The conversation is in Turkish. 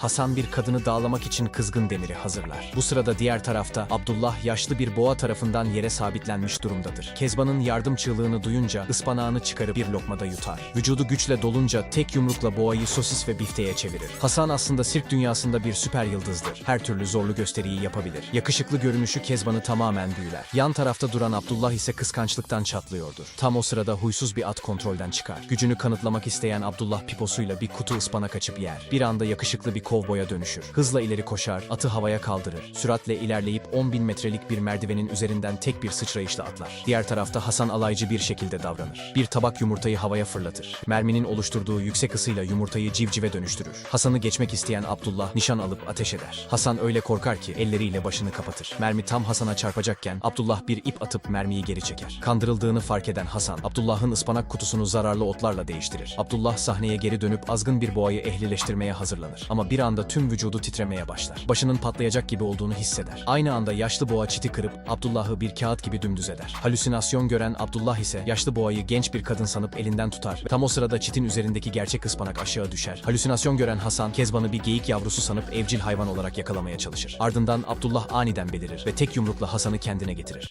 Hasan bir kadını dağlamak için kızgın demiri hazırlar. Bu sırada diğer tarafta Abdullah yaşlı bir boğa tarafından yere sabitlenmiş durumdadır. Kezban'ın yardım çığlığını duyunca ıspanağını çıkarıp bir lokmada yutar. Vücudu güçle dolunca tek yumrukla boğayı sosis ve bifteye çevirir. Hasan aslında sirk dünyasında bir süper yıldızdır. Her türlü zorlu gösteriyi yapabilir. Yakışıklı görünüşü Kezban'ı tamamen büyüler. Yan tarafta duran Abdullah ise kıskançlıktan çatlıyordur. Tam o sırada huysuz bir at kontrolden çıkar. Gücünü kanıtlamak isteyen Abdullah piposuyla bir kutu ıspanak açıp yer. Bir anda yakışıklı bir kovboya dönüşür. Hızla ileri koşar, atı havaya kaldırır. Süratle ilerleyip 10 bin metrelik bir merdivenin üzerinden tek bir sıçrayışla atlar. Diğer tarafta Hasan alaycı bir şekilde davranır. Bir tabak yumurtayı havaya fırlatır. Merminin oluşturduğu yüksek ısıyla yumurtayı civcive dönüştürür. Hasan'ı geçmek isteyen Abdullah nişan alıp ateş eder. Hasan öyle korkar ki elleriyle başını kapatır. Mermi tam Hasan'a çarpacakken Abdullah bir ip atıp mermiyi geri çeker. Kandırıldığını fark eden Hasan, Abdullah'ın ıspanak kutusunu zararlı otlarla değiştirir. Abdullah sahneye geri dönüp azgın bir boğayı ehlileştirmeye hazırlanır. Ama bir anda tüm vücudu titremeye başlar. Başının patlayacak gibi olduğunu hisseder. Aynı anda yaşlı boğa çiti kırıp Abdullah'ı bir kağıt gibi dümdüz eder. Halüsinasyon gören Abdullah ise yaşlı boğayı genç bir kadın sanıp elinden tutar. Tam o sırada çitin üzerindeki gerçek ıspanak aşağı düşer. Halüsinasyon gören Hasan, Kezban'ı bir geyik yavrusu sanıp evcil hayvan olarak yakalamaya çalışır. Ardından Abdullah aniden belirir ve tek yumrukla Hasan'ı kendine getirir.